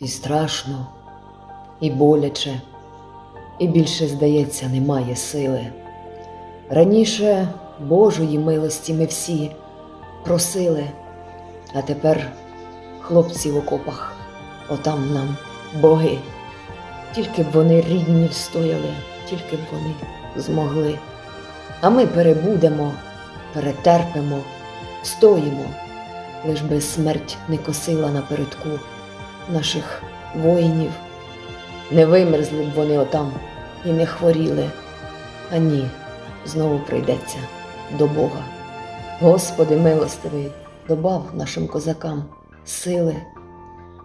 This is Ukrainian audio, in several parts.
І страшно, і боляче, і більше, здається, немає сили. Раніше Божої милості ми всі просили, а тепер хлопці в окопах, отам нам боги. Тільки б вони рідні встояли, тільки б вони змогли. А ми перебудемо, перетерпимо, встоїмо, лиш би смерть не косила напередку наших воїнів. Не вимерзли б вони отам і не хворіли. А ні, знову прийдеться до Бога. Господи милостивий, добав нашим козакам сили,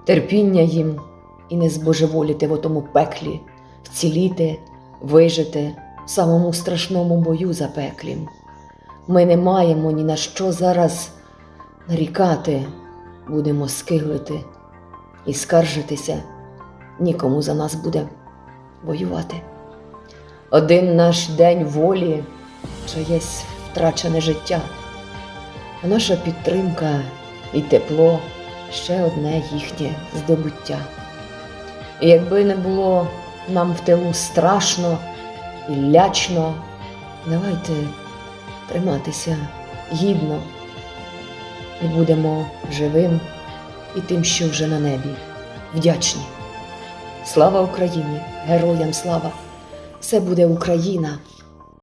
терпіння їм і не збожеволіти в отому пеклі, вціліти, вижити в самому страшному бою запеклім. Ми не маємо ні на що зараз нарікати, будемо скиглити і скаржитися, нікому за нас буде воювати. Один наш день волі, чиєсь втрачене життя, а наша підтримка і тепло ще одне їхнє здобуття. І якби не було нам в тилу страшно і лячно, давайте триматися гідно і будемо живим і тим, що вже на небі, вдячні. Слава Україні! Героям слава! Все буде Україна!